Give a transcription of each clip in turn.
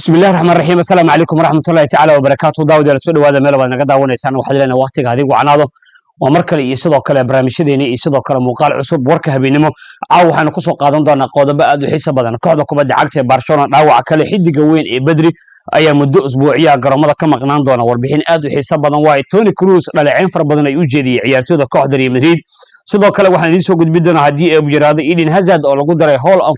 bismillahi raxmaan raxiim assalaamu calaykum waraxmatullahi tacaala wabarakaatu daawadayaal soo dhawaada meel baad naga daawanaysaan waxaad leenahay waqtiga adigu canaado waa mar kale iyo sidoo kale barnaamijyadeeni iyo sidoo kale muuqaal cusub warka habeenimo caawa waxaanu ku soo qaadan doonaa qodobo aad u xiiso badan. Kooxda kubadda cagta ee barcelona dhaawaca kale xidiga weyn ee bedri ayaa muddo usbuuciyaha garoomada ka maqnaan doona. Warbixin aad u xiiso badan waaye tony cruz dhaleeceyn fara badan ay u jeediyey ciyaartooyda kooxda real madrid. Sidoo kale waxaan idiin soo gudbin doonaa haddii ay yiraahdo eden hazard oo lagu daray hall on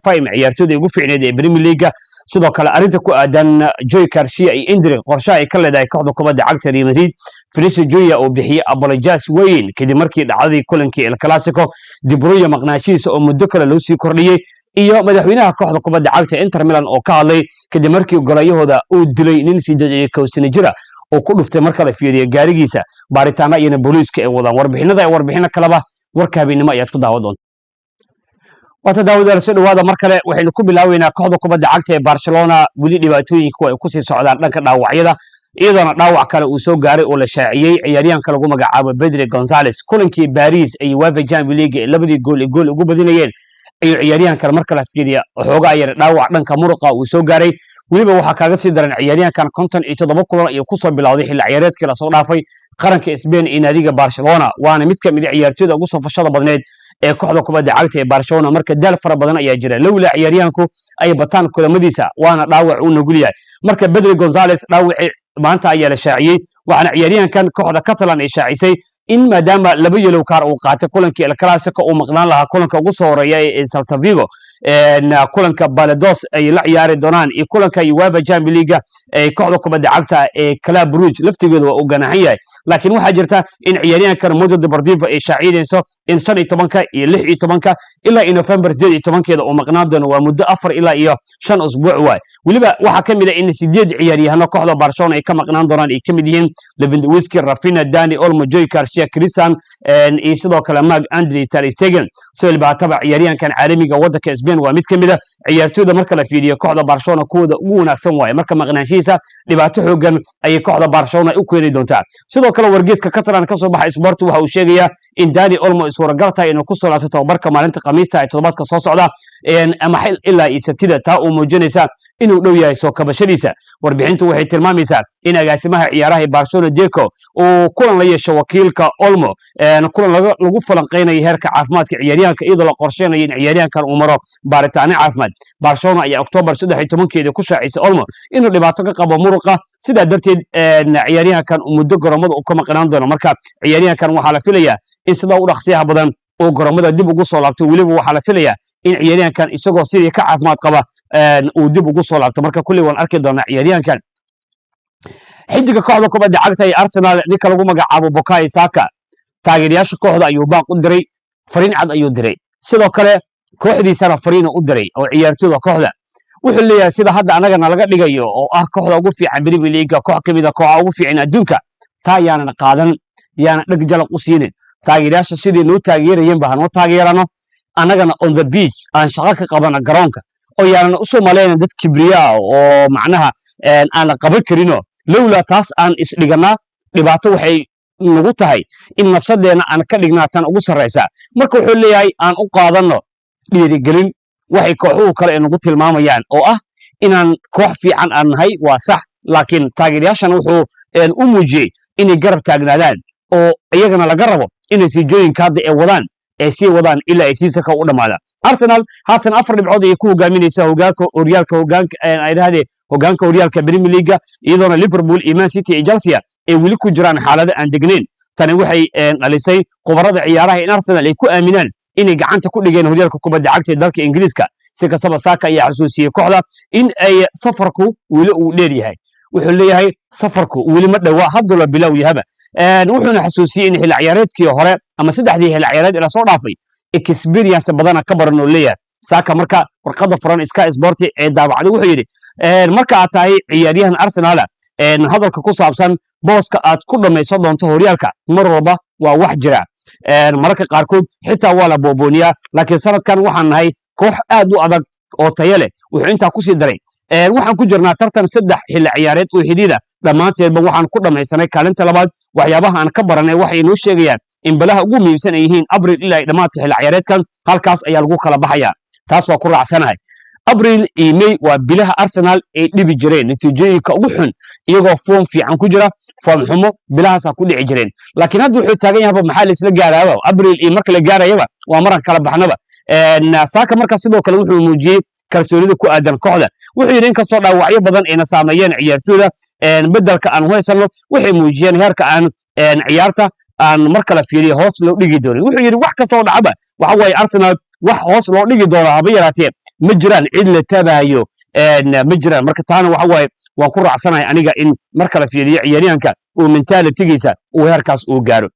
sidoo kale arrinta ku aadan joy garcia iyo indri qorshaha ay ka leedahay kooxda kubadda cagta real madrid felicia joya oo bixiyey apolojas weyn kadib markii dhacdadii kulankii el clasico. Dibruya maqnaashihiisa oo muddo kale loo sii kordhiyey iyo madaxweynaha kooxda kubadda cagta inter milan oo ka hadlay kadib markii golayahooda uu dilay nin sideed iyo kow jira oo ku dhuftay marka la fiiriyo gaarigiisa baaritaana iyana booliiska ay wadaan warbixinada ee warbixino kaleba habeenimo ayaad ku daawa doonta soo dhawaada mar kale waxaynu ku bilaaweynaa kooxda kubadda cagta ee barcelona. Weli dhibaatooyinku ay ku sii socdaan dhanka dhaawacyada iyadoona dhaawac kale uu soo gaaray oo la shaaciyey. Ciyaaryahanka lagu magacaabo bedri gonzales kulankii baris wafa champion league ee labadii gool ee gool ugu badinayeen. Ayuu ciyaaryahankan marka la fiiriya xoogaa yar dhaawac dhanka muruqa uu soo gaaray. Weliba waxaa kaaga sii daran ciyaaryahankan konton iyo toddoba kulan ayuu ku soo bilowday xilli ciyaareedkii la soo dhaafay. Qaranka sbain iyo naadiga barcelona waana mid ka mid ciyaartooyda ugu safashada badneed ee kooxda kubadda cagta ee barcelona. Marka daal fara badan ayaa jira. Lowla ciyaaryahanku ay bataan kulamadiisa waana dhaawac uu nugul yahay. Marka bedri gonzales dhaawacii maanta ayaa la shaaciyey waxaana ciyaaryahankan kooxda catalan ay shaacisay in maadaama laba yelow kaar uu qaatay kulankii el clasico uu maqnaan lahaa kulanka ugu soo horreeya ee salta vigo kulanka balados ay la ciyaari doonaan iyo kulanka uefa champion league ee kooxda kubadda cagta ee club brugge laftigeedu waa uu ganaxan yahay. Laakiin waxaa jirta in ciyaaryahankan modo deportivo ay shaaciidayso in shan iyo tobanka iyo lix iyo tobanka ilaa iyo november sideed iyo tobankeeda uu maqnaan doono. Waa muddo afar ilaa iyo shan usbuuc waay. Weliba waxaa ka mid a in sideed ciyaaryahano kooxda barcelona ay ka maqnaan doonaan ay ka mid yihiin levendwiski rafina dani olmo joy garcia christian iyo sidoo kale mark andrey tarstegen soo baataba ciyaaryahankan caalamiga waddanka spain waa mid ka mid a ciyaartooyda marka la fiiriyo kooxda barcelona kuwooda ugu wanaagsan waaye. Marka maqnaanshihiisa dhibaato xoogan ayay kooxda barcelona u keeni doontaa. Sidoo kale wargeeska catalan ka soo sport waxa uu sheegayaa in dani olmo ay suuragal tahay inuu ku soo laabto tababarka maalinta khamiista ee toddobaadka soo socda ama xil ilaa iyo sabtida taa uu muujinaysa inuu dhow yahay soo kabashadiisa. Warbixintu waxay tilmaamaysaa in agaasimaha ciyaaraha barcelona deco uu kulan la yeesho wakiilka olmo kulan lagu falanqaynayo heerka caafimaadka ciyaaryahanka iyadoo la qorsheynayo in ciyaaryahankan uu maro baaritaano caafimaad. Barcelona ayaa oktoobar saddex tobankeeda ku shaacisay olmo inuu dhibaato ka qabo muruqa. Sidaa darteed ciyaaryahankan muddo goromada uu ka maqnaan doono. Marka ciyaaryahankan waxaa la filayaa in sida u dhaqsiyaha badan uu goromada dib ugu soo laabto. Weliba waxaa la filayaa in ciyaaryahankan isagoo sidii ka caafimaad qaba uu dib ugu soo laabto. Marka kulli waan arki doonaa ciyaaryahankan. Xidiga kooxda kubadda cagta ee arsenal ninka lagu magacaabo bukayo saka. Taageerayaasha kooxda ayuu baaq u diray fariin cad ayuu diray. Sidoo kale kooxdiisana fariina u diray oo ciyaartooyda kooxda. Wuxuu leeyahay sida hadda annagana laga dhigayo oo ah kooxda ugu fiican premier leaga koox ka mid a kooxa ugu fiican adduunka taa yaanan qaadan yaana dheg jalaq u siinin. Taageerayaasha sidii noo taageerayeenba hanoo taageerano. Annagana on the beach aan shaqo ka qabana garoonka oo yaanan u soo malayna dad kibriyaa oo macnaha aan la qaban karino. Lowla taas aan isdhiganaa dhibaato waxay nagu tahay in nafsadeenna aan ka dhignaa tan ugu sarraysa. Marka wuxuu leeyahay aan u qaadanno dhiirigelin waxay kooxuhu kale nagu tilmaamayaan oo ah inaan koox fiican aan waa sax. Laakiin taageerayaashan wuxuu u muujiyey inay garab taagnaadaan oo iyagana laga rabo inay siijooyinka hadda ee wadaan ee sii wadaan ilaa ay siisaka u dhammaadaan arsenal haatan afar dhibcood ayay ku hogaaminaysaa horyaalka hogaanka ay dhahdee hogaanka horyaalka premier leaga iyadoona liverpool iyo man city iyo chelsea ay weli ku jiraan xaalado aan degnayn. Tani waxay dhalisay khubarada ciyaaraha in arsenal ay ku aaminaan inay gacanta ku dhigeen horyaalka kubadda cagta ee dalka ingiriiska si kastaba saaka ayaa xasuusiyey kooxda in ay safarku weli uu dheer yahay. Wuxuu leeyahay safarku weli ma dhowa hadduu la bilow yahaba. Wuxuuna xasuusiyey in xilli ciyaareedkii hore ama saddexdii xilli ciyaareed ila soo dhaafay experience badana ka baran oo leeyahay. Saaka marka warqadda furan sky sporti ee daabacday wuxuu yidhi marka aad tahay ciyaaryahan arsenala hadalka ku saabsan booska aad ku dhammaysan doonto horyaalka mar walba waa wax jira mararka qaarkood xitaa waa la boobooniyaa laakiin sanadkan waxaan nahay koox aad u adag oo tayo leh. Wuxuu intaa ku sii daray waxaan ku jirnaa tartan saddex xilli ciyaareed oo xidhiida dhammaanteedba waxaan ku dhammaysanay kaalinta labaad. Waxyaabaha aan ka baranay waxay noo sheegayaan in balaha ugu muhiimsan ay yihiin abril ilaa dhammaadka xilli ciyaareedkan halkaas ayaa lagu kala baxaya taas waa ku raacsanahay abril iyo may waa bilaha arsenal ay dhibi jireen natiijooyinka ugu xun iyagoo foom fiican ku jira foom xumo bilahaasaa ku dhici jireen. Laakiin hadda wuxuu taagan yahaba maxaa laisla gaaraaba abril iyo marka la gaarayaba waa maran kala baxnaba. Saaka marka sidoo kale wuxuu muujiyey kalsoonida ku aadan kooxda. Wuxuu yidhi inkastoo dhaawacyo badan ayna saameeyeen ciyaartooyda bedelka aan haysanno waxay muujiyeen heerka aan ciyaarta aan mar kale fiiriyo hoos loo dhigi doonin wuxuu yidhi wax kastoo dhacaba waxa waaye arsenal wax hoos loo dhigi doono haba yaraatee ma jiraan cid la tabaayo ma jiraan. Marka taana waxa waaye ku raacsanahay aniga in mar kale ciyaaryahanka uu mentaalitigiisa uu heerkaas uu gaaro.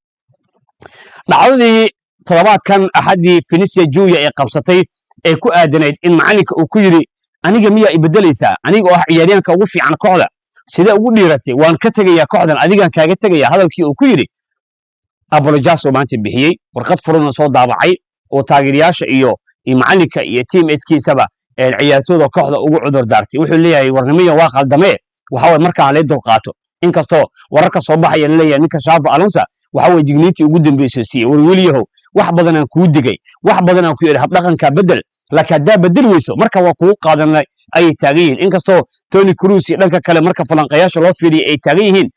Dhacdadii toddobaadkan axaddii fenisia juya ee qabsatay ee ku aadanayd in macalinka uu ku yidhi aniga miyaa ibedelaysaa aniga oo ah ciyaaryahanka ugu fiican kooxda sidee ugu dhiiratay? Waan ka tegayaa kooxdan adigaan kaaga tegaya hadalkii uu ku yidhi abolojas oo maanta bixiyey. Warqad furana soo daabacay oo taageerayaasha iyo macalinka iyo tiam edkiisaba ciyaartooyda kooxda ugu cudur daartay. Wuxuu leeyahay warnimiya waa qaldamee waxaway markaa halay dulqaato inkastoo wararka soo baxaya la leeyahay ninka shaaba alonsa waxa weye digniintii ugu dambeysay siiyey warweliyahow wax badanaan kuu digay wax badanaan ku yidhi habdhaqanka bedel laakiin haddaa bedel weyso marka waa kugu qaadanay ayay taagan yihiin. Inkastoo tony cruz iyo dhanka kale marka falanqayaasha loo fiiriyay ay taagan yihiin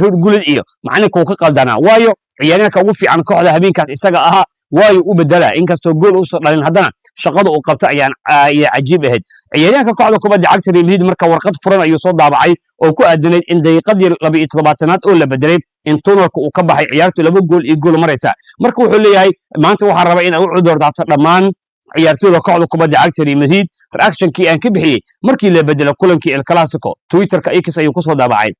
rod gulid iyo macalinka uu ka qaldanaa waayo ciyaaryahanka ugu fiican kooxda habeenkaas isaga ahaa waayo u bedelaa inkastoo gool uusan dhalin haddana shaqada uu qabto ayaan ayaa cajiib ahayd. Ciyaaryahanka kooxda kubadda cagta real madrid marka warqad furan ayuu soo daabacay oo ku aadanayd in daqiiqadii laba iyo toddobaatanaad oo la bedelay in tunalka uu ka baxay ciyaartu laba gool iyo gool maraysa. Marka wuxuu leeyahay maanta waxaan rabaa in u cudurdaato dhammaan ciyaartooyda kooxda kubadda cagta real madrid reactionkii aan ka bixiyey markii la bedelo kulankii el clasico twitterka x ayuu ku soo daabacay.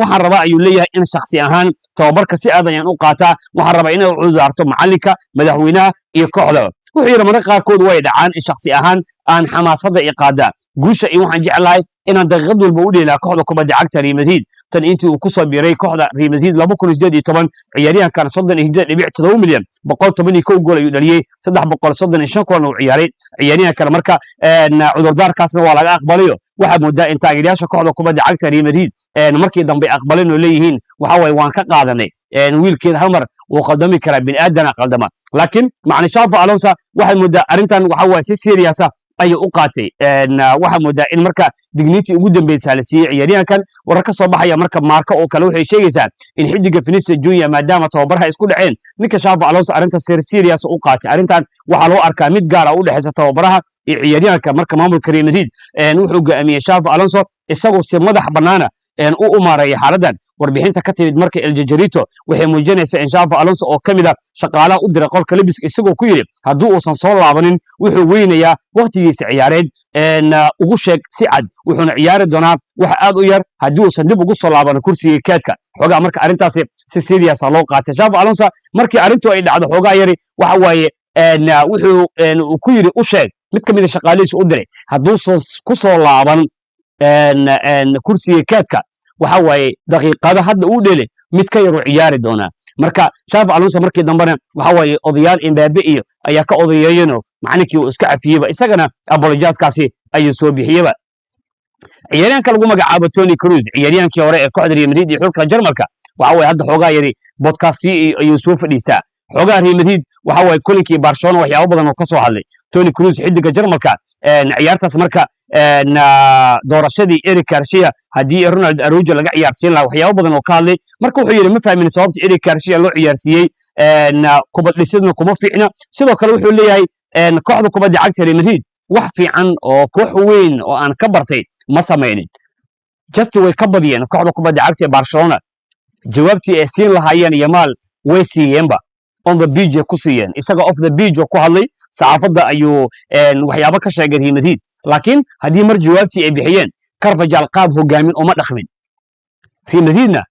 Waxaan rabaa ayuu leeyahay in shaksi ahaan tababarka si aad ayaan u qaataa. Waxaan rabaa inay u cududaarto macalinka madaxweynaha iyo kooxdaba wuxuu yidhi mararka qaarkood way dhacaan in shaksi ahaan aan xamaasadda i qaadaa guusha iyo waxaan jeclahay inaan daqiiqad walba u dheelaa kooxda kubadda cagta real madrid. Tan intii uu ku soo biiray kooxda real madrid laba kun sideed iyo toban ciyaaryahankan soddon iyo sideed dhibic todoba milyan boqol toban iyo kow gool ayuu iyo shan kulan uu ciyaaray. Ciyaaryahankan marka cudurdaarkaasna waa laga aqbalayo. Waxaa moodaa in taageerayaasha kooxda kubadda cagta real madrid markii dambe aqbaleen leeyihiin waxa waye waan ka qaadanay. Wiilkeeda hal wuu qaldami karaa bini aadana qaldama. Laakiin macni shaafa alonsa waxay moodaa arrintan waxa waye si seriasa ayuu u qaatay. Waxaa moodaa in marka digniintii ugu dambeysa la siiyey ciyaaryahankan warar ka soo baxaya marka maarka oo kale waxay sheegaysaa in xidiga fenicia junior maadaama tababarha isku dhaceen ninka shafa alonso arrinta ser serious u qaatay. Arrintan waxaa loo arkaa mid gaara u dhexeysa tababaraha iyo ciyaaryahanka marka maamulka real madrid. Wuxuu go'aamiyey shafa alonso isagoo si madax bannaana u umaareeya xaaladan. Warbixinta ka timid marka eljajarito waxay muujinaysaa in shafa alonso oo ka mid a shaqaalaha u diray qolka lebiska isagoo ku yidhi haddii uusan soo laabanin wuxuu weynayaa wakhtigiisa ciyaareed ugu sheeg si cad. Wuxuuna ciyaari doonaa wax aad u yar haddii uusan dib ugu soo laabanin kursiga keedka xoogaa marka arrintaasi si seriasa loo qaatay. Shafa alonso markii arrintu ay dhacdo xoogaa yari waxa waaye wuxuu ku yidhi u sheeg mid ka mid a shaqaalihiisa u diray hadduusan ku soo laaban kursiga keedka waxa waaye daqiiqada hadda uu dhele mid ka yaruu ciyaari doonaa. Marka shafa alonso markii dambena waxa waaye odayaal imbabe iyo ayaa ka odayeeyeenoo macalinkii uu iska cafiyeyba isagana abolojaskaasi ayuu soo bixiyeba ciyaaryahanka lagu magacaabo tony cruz ciyaaryahankii hore ee kooxda real madrid iyo xulka jarmalka waxa waye hadda xoogaa yari bodkasti ayuu soo fadhiistaa xoogaa real madrid waxa waaye kolinkii barcelona waxyaabo badan oo ka hadlay. Tony cruz xidiga jarmalka ciyaartaas marka doorashadii eric garcia. Haddii ronald arujo laga ciyaarsiin lahaa waxyaabo badan oo ka hadlay. Marka wuxuu yidhi ma fahmin sababta eric garcia loo ciyaarsiiyey kubad dhisidna kuma fiicna. Sidoo kale wuxuu leeyahay kooxda kubadda cagta real madrid wax fiican oo koox weyn oo aan ka bartay ma samaynin. Justi way ka badiyeen kooxda kubadda cagta ee barcelona. Jawaabtii ay siin lahaayeen yamaal way siiyeenba on the beach ku siiyeen. Isaga off the beach ku hadlay saxaafadda ayuu waxyaabo ka sheegay real laakiin haddii mar jawaabtii ay bixiyeen carvajal qaab hogaamin uma dhaqmin. Real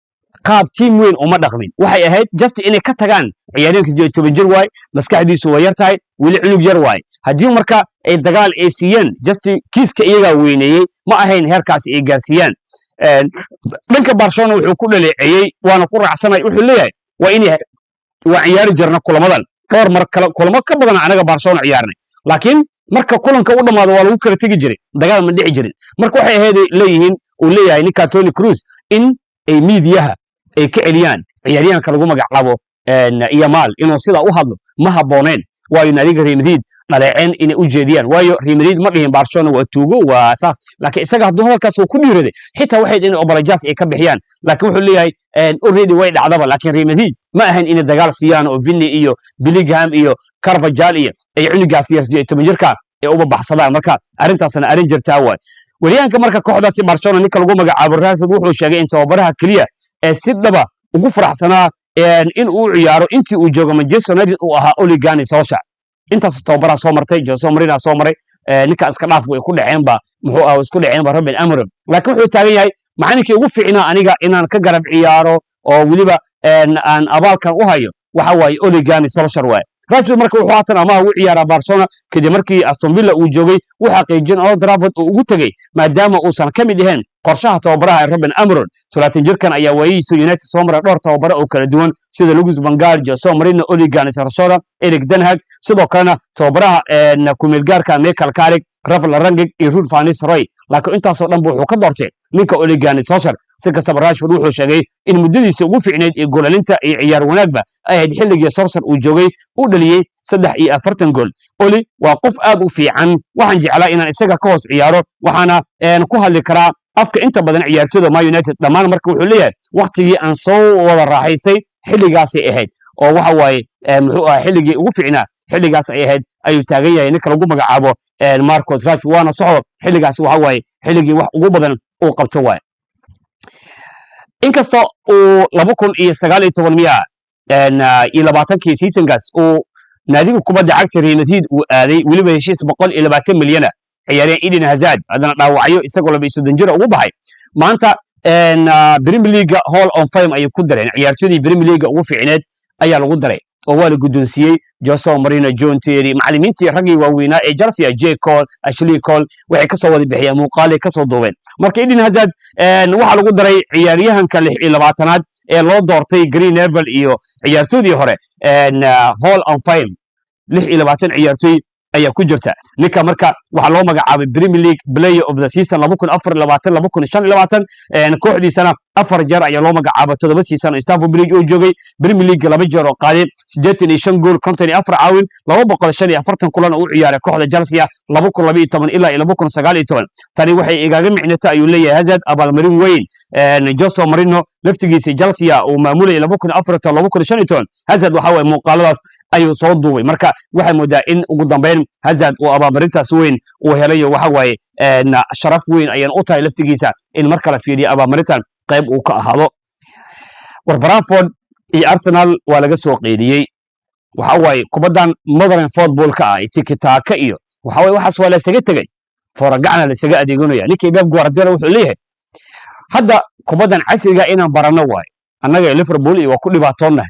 qaab tiim weyn uma dhaqmin. Waxay ahayd just inay ka tagaan sideed toban jir waay maskaxdiisu waa yar tahay weli cunug yar waay. Haddii marka ay dagaal ay siiyeen just kiiska iyagaa weyneeyey ma ahayn heerkaasi ay gaarsiiyaan. Dhanka barcelona wuxuu ku dhaleeceeyey waana ku raacsanay wuxuu leeyahay waa inay waa ciyaari jirna kulamadan. Dhowr mar kale kulamo ka badan anaga barcelona ciyaarnay. Laakiin marka kulanka u dhammaado waa lagu kala tegi jiray dagaal ma dhici jirin. Marka waxay ahayd leeyihiin uu leeyahay ninka tony cruz in ay miidiyaha ay ka celiyaan ciyaaryahanka lagu magacaabo yamaal inuu sidaa u hadlo ma habbooneen waayo naadiga real madrid dhaleeceen inay u jeediyaan. Waayo real madrid ma dhihin barcelona waa tuugo waa saas. Laakiin isaga hadduu hadalkaas uu ku dhiiraday xitaa waxay in obolajas ay ka bixiyaan. Laakiin wuxuu leeyahay already way dhacdaba. Laakiin real madrid ma ahayn inay dagaal siiyaan oo vinny iyo billingham iyo carvajal iyo ay cunigaas iyo sideed toban jirka ay uba baxsadaan. Marka arrintaasna arrin jirtaa waay. Wariyahanka marka kooxdaasi barcelona ninka lagu magacaabo rashford wuxuu sheegay in tababaraha keliya ee si dhaba ugu faraxsanaa in uu ciyaaro intii uu joogo manchester united uu ahaa oligani solsha intaas tababaraha soo martay jose marina soo maray. Ninka iska dhaaf way ku dhaceenba muxuu ah isku dhaceenba robin amorim. Laakiin wuxuu taagan yahay macalinkii ugu fiicnaa aniga inaan ka garab ciyaaro oo weliba aan abaalkan u hayo? Waxa waaye oligani solshar waaye. Rashford marka wuxuu haatan amaha ugu ciyaaraa barcelona. Kadib markii aston villa uu joogay u xaqiijin old trafford uu ugu tegey maadaama uusan ka mid ahayn qorshaha tababaraha ee robin amoron. Talaatan jirkan ayaa waayihiisa united soo maray dhowr tababare oo kala duwan sida lugus vangal jose marino oligan sarsoda eric denhag sidoo kalena tababaraha kumeelgaarka michael carrick rafael rangig iyo rud vanis roy laakiin intaasoo dhanba wuxuu ka doortay ninka solshar si kastaba rashford wuxuu sheegay in muddadiisa ugu fiicneyd ee goolalinta iyo ciyaar wanaagba ay ahayd xilligii sorsar uu joogay u dhaliyey saddex iyo afartan gool. Oli waa qof aad u fiican. Waxaan jeclaa inaan isaga ka hoos ciyaaro waxaana ku hadli karaa afka inta badan ciyaartooyda ma united dhammaan marka wuxuu leeyahay waktigii aan soo wada raaxaystay xilligaasay ahayd. Oo waxa waaye muxuu ahaa xilligii ugu fiicnaa xilligaas ay ahayd ayuu taagan yahay ninka lagu magacaabo marcos rashford waana socdo xilligaas waxa waaye xilligii wax ugu badan uu qabto waaye. Inkasta uu laba kun iyo sagaal iyo toban miya iyo labaatankii seasonkaas uu naadiga kubadda cagta real madrid uu aaday weliba heshiis boqol iyo labaatan milyana ciyaaryahan eden hazard haddana dhaawacyo isagoo laba soddon jira ugu baxay. Maanta premier leaga hall on fame ayay ku dareen ciyaartoydii premier leaga ugu fiicneed ayaa lagu daray oo waa la guddoonsiiyey. Jose marino john terry macallimiintii raggii waaweynaa ee chelsea j. Cole ashley cole waxay ka wada bixiyeen muuqaalay ka soo duubeen. Marka eden hazard waxaa lagu daray ciyaaryahanka lix iyo labaatanaad ee loo doortay green level iyo ciyaartoydii hore hall on fame. Lix iyo labaatan ciyaartoy ayaa ku jirta. Ninka marka waxaa loo magacaabay premier league player of the season kooxdiisana afar jeer ayaa loo magacaabay toddoba season oo stafford bridge uu joogay. Premier league laba jeer oo qaaday siddeetan iyo shan gool konton iyo afar caawin laba boqol shan iyo afartan kulan oo ciyaaray kooxda chelsea laba kun laba iyo toban ilaa iyo laba kun sagaal iyo toban. Tani waxay igaaga micnata ayuu leeyahay hazard abaalmarin weyn jose marino laftigiisa chelsea uu shan iyo toban. Hazard waxa waye muuqaaladaas ayuu soo duubay. Marka waxay moodaa in ugu dambeyn hazard uu abaalmarintaas weyn uu helayo waxa waaye sharaf weyn ayaan u tahay laftigiisa in mar kale fiiriyo abaalmarintan qayb uu ka ahaado. War braford iyo arsenal waa laga soo qeydiyey waxa waaye kubaddan modern footballka ah tikitaaka iyo waxa waye waxaas waa laysaga tegey. Foragacna laysaga adeeganaya ninkii beb guardiola wuxuu leeyahay hadda kubaddan casriga inaan baranno waaye annaga liverpool iyo waa ku dhibaatoonnahay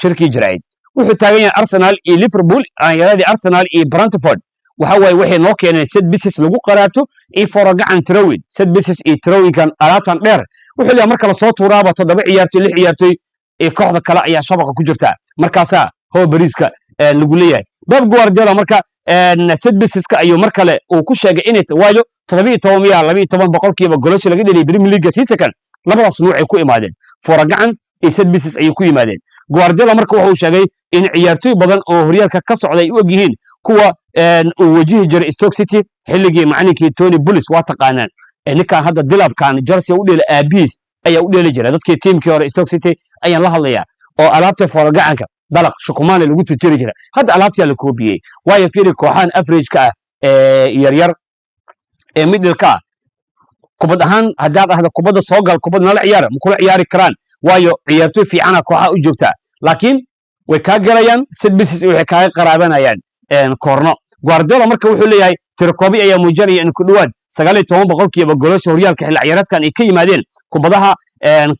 shirkii jiraa'id wuxuu taagan yahay arsenal iyo liverpool yaradii arsenal iyo brantford waxa waaye waxay noo keeneen set bisis lagu qaraabto iyo foragacan trawin set bisis iyo trawinkan alaabtan dheer. Wuxuu leeyahay marka la soo tuuraaba toddoba ciyaartoy lix ciyaartoy ee kooxda kale ayaa shabaqa ku jirta. Markaasaa how bariiska lagu leeyahay. Beb guardiola marka set bisiska ayuu mar kale uu ku sheegay inay waayo toddobiyo toban miya labiyo toban boqolkiiba golosha laga dheliyay premier league season labadaas nuucay ku imaadeen. Foragacan iyo set bisis ayay ku yimaadeen guardiola marka wuxuu sheegay in ciyaartoy badan oo horyaalka ka socda ay u yihiin kuwa uu wajihi jiray stoke city xilligii macalinkii tony bullis waa taqaanaan. Ninkan hadda dilabkan chelsea u dheela aabihiis ayaa u dheeli jira dadkii tiimkii hore stoke city ayaan la hadlayaa oo alaabta foragacanka dalaq shukumaane lagu tirtiri jira hadda alaabtiyaa la koobiyey waayo fiiri kooxahan averageka ah ee yaryar ee midhilka ah kubad ahaan haddaad ahda kubadda soo gal kubad nala ciyaara ma kula ciyaari karaan. Waayo ciyaartoy fiicana kooxaha u joogtaa. Laakiin way kaa galayaan sidbisis waxay kaaga qaraabanayaan koorno. Guardiola marka wuxuu leeyahay tirakoobi ayaa muujinaya in ku dhowaad sagaal iyo toban boqolkiiba golosha horyaalka xilli ciyaareedkan ay ka yimaadeen kubadaha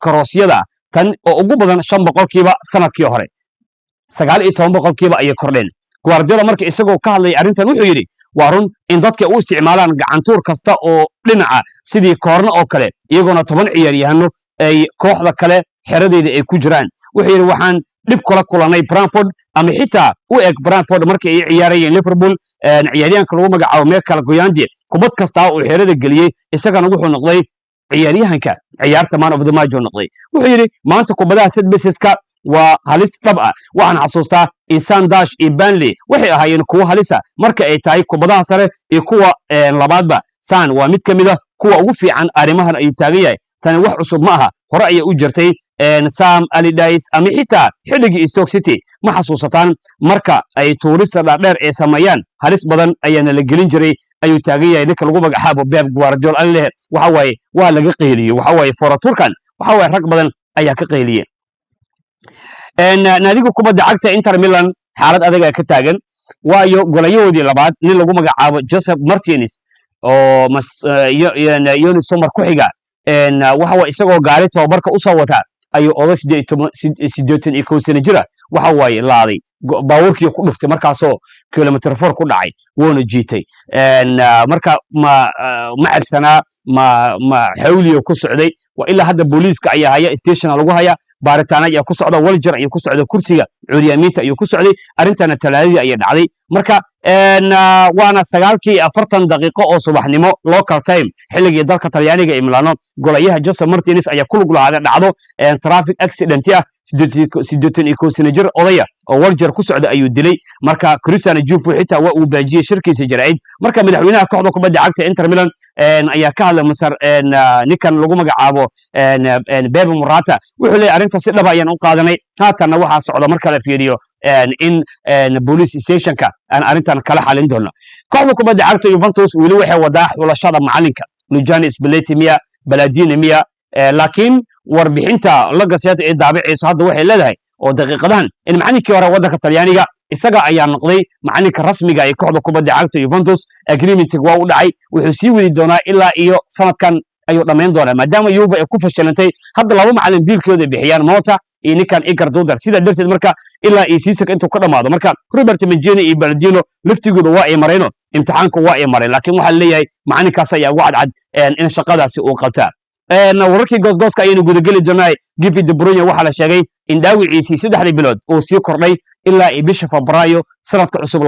karoosyada. Tan oo ugu badan shan boqolkiiba sannadkii hore. Sagaal iyo toban boqolkiiba ayay kordheen guardiola marka isagoo ka hadlaya arrintan wuxuu yidhi waa run in dadka u isticmaalaan gacantuur kasta oo dhinaca sidii koorno oo kale iyagoona toban ciyaaryahano ay kooxda kale xeradeeda ay ku jiraan. Wuxuu yidhi waxaan dhib kula kulanay branford ama xitaa u eg branford markii ay ciyaarayeen liverpool ciyaaryahanka lagu magacaabo michael goyandi kubad kastaa uu xerada geliyey isagana wuxuu noqday ciyaaryahanka ciyaarta man of the uu noqday. Wuxuu yidhi maanta kubadaha set basiska waa halis dhab ah. Waxaan xasuustaa insan dash iyo banley waxay ahaayeen kuwo halisa. Marka ay tahay kubadaha sare iyo kuwa labaadba san waa mid ka mid a kuwa ugu fiican arrimahan ayuu taagan yahay. Tani wax cusub ma aha. Hore ayay u jirtay sam alidais ama xitaa xilligii stoke city. Ma xasuusataan marka ay tuurista dhaadheer ee sameeyaan halis badan ayaana la gelin jiray ayuu taagan yahay. Ninka lagu magacaabo beb guardiol alileh waxa waaye waa laga qayliye waxa waaye foraturkan waxa waaye rag badan ayaa ka qayliye naadiga kubadda cagta inter milan xaalad adagaa ka taagan. Waayo golayahoodii labaad nin lagu magacaabo joseph martins oo yoni somar ku xiga. Waxa isagoo gaari tababarka u soo wata. Ayuu oda sideetan iyo kow sana jira. Waxa waaye laaday baawarkii ku dhuftay markaasoo kilomitr for ku dhacay wuuna jiitay. Marka ma ma cersanaa ma xawliyo ku socday ilaa hadda booliiska ayaa haya stationa lagu haya baaritaana ayaa ku socda waljar ayuu ku socda kursiga curyamiinta ayuu ku socday arrintana talaadadii ayay dhacday. Marka waana sagaalkii afartan daqiiqo oo subaxnimo local time xilligii dalka talyaaniga ee milano golayaha joseph martins ayaa ku lug lahaada dhacdo traffic accident ah sideetan iyo kow jir odaya oo waljar ku socda ayuu dilay. Marka cristiano jufu xitaa waa uu baajiyey shirkiisa jaraa'id marka madaxweynaha kooxda kubadda cagta inter milan ayaa ka hadlay masar ninkan lagu magacaabo bebe murata wuxuu leeyahy arrinta si dhaba ayaan u qaadanay. Haatanna waxaa socda marka la fiiriyo in police stationka aan arrintan kala xalin doono. Kooxda kubadda cagta juventus weli waxay wadaa xulashada macalinka. Lujani spaleti miya baladini miya laakiin warbixinta lagaseeta ee daabicayso hadda waxay leedahay oo in macalinkii hore waddanka talyaaniga isaga ayaa noqday macalinka rasmiga ee kooxda kubadda cagta juventus. Agreementig waa u dhacay. Wuxuu sii wadi doonaa ilaa iyo sanadkan ayuu dhammayn doonaa maadaama yuva ay ku fashilantay. Hadda laba macalin biilkooda bixiyaan mota iyo ninkan igar dudar sidaa darteed marka ilaa iyo siisak intuu ka dhammaado. Marka robert mageni iyo baladino laftigooda waa ay marayno imtixaanka waa ay mareen laakiin waxaa leeyahay macalinkaas ayaa ugu cadcad in shaqadaasi uu qabtaa. Wararkii goosgooska ayaynu gudageli doonaa givi de brunya waxaa la sheegay in dhaawiciisii saddexdii bilood uu sii kordhay ilaa bisha febraayo sanadka cusub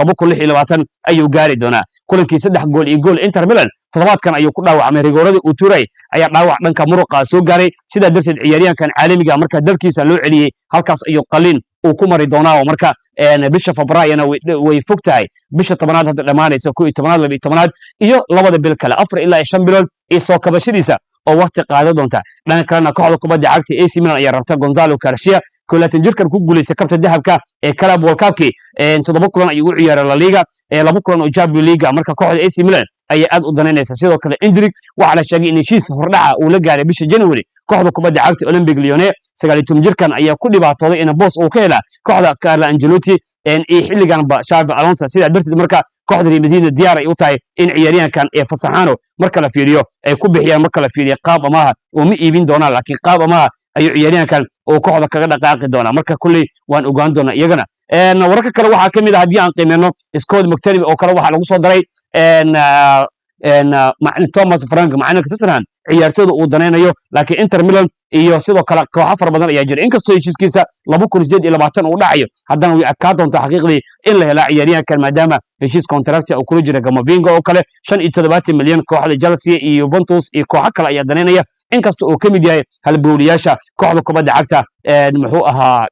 ayuu gaari doonaa. Kulankii saddex gool iyo gool inter milan toddobaadkan ayuu ku dhaawacmay rigooradii uu turay ayaa dhaawac dhanka muruqa soo gaaray. Sidaa darteed ciyaaryahankan caalamiga marka dalkiisa loo celiyey halkaas ayuu qaliin uu ku mari doonaa oo marka bisha febraayona way fog tahay. Bisha tobanaad hadda dhammaanaysa ko iyo tobanaad laba iyo tobanaad iyo labada bil kale afar ilaa iyo shan bilood iyo soo kabashadiisa oo wakti qaada doonta. Dhanka kalena kooxda kubadda cagta ac milan ayaa rabta gonzalo garcia kolaatan jirkan ku guulaystay kabta dahabka ee calab world cupkii. Toddoba kulan ayuu u ciyaaray la liga laba kulan oo champion liga marka kooxda ac milan ayaa aad u danaynaysa sidoo kale indrig waxaa la sheegay in heshiis hordhaca uu la gaaray bisha january kooxda kubadda cagta iyo toban jirkan ayaa ku dhibaatooday in boos uu ka helaa kooxda carlo angelotti iyo xilliganba shavi alonso. Sidaa darteed marka kooxda real diyaar ay u tahay in ciyaaryahankan ee fasaxaano marka la fiiriyo ay ku bixiyaan marka la fiiriyo qaab amaha oo ma iibin doonaan laakiin qaab amaha ayuu ciyaaryahankan uu kooxda kaga dhaqaaqi doonaa. Marka kulley waan ogaan doonaa iyagana. Wararka kale waxaa ka mid ah haddii aan qiimeyno scott mctanibi oo kale waxaa lagu soo daray thomas frank macalinka tottenham ciyaartooda uu danaynayo laakiin inter milan iyo sidoo kale kooxo fara badan ayaa jira. Inkastoo heshiiskiisa uu dhacayo haddana way adkaa doontaa xaqiiqdii in la helaa ciyaaryahankan maadaama heshiis contracta uu kula jira gamavinga oo kale. Milyan kooxda chelsea iyo juventus iyo kooxo kale ayaa danaynaya inkasta uu ka mid yahay halbowliyaasha kooxda kubadda cagta muxuu ahaa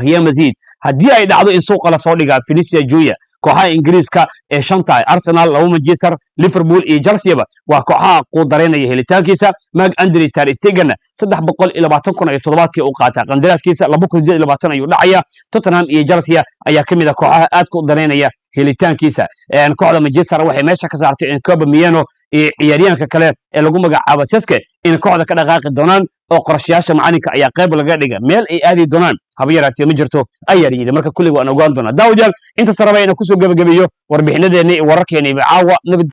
real madrid. Haddii ay dhacdo in suuqa la soo dhigaa felicia juya kooxaha ingiriiska ee shanta arsenal laba manchester liverpool iyo chelseaba. Waa kooxaha quudaraynaya helitaankiisa mag andri tarsteganna saddex boqol iyo labaatan kun iyo toddobaadkii u qaataa qandaraaskiisa laba kun sideed labaatan ayuu dhacaya. Tottenham iyo chelsea ayaa ka mid a kooxaha aadka u daraynaya helitaankiisa. Kooxda manchester waxay meesha ka saartay in coba mieno iyo ciyaaryahanka kale ee lagu magacaabo seske in kooxda ka dhaqaaqi doonaan oo qorshayaasha macalinka ayaa qayb laga dhiga. Meel ay aadi doonaan haba yaraatee ma jirto ayaa yidhi. Marka kullig waan ogaan doonaa. Daawadayaal inta saraba inaan ku soo سوق جب جبيو وربحنا ده نيجي وركي نبي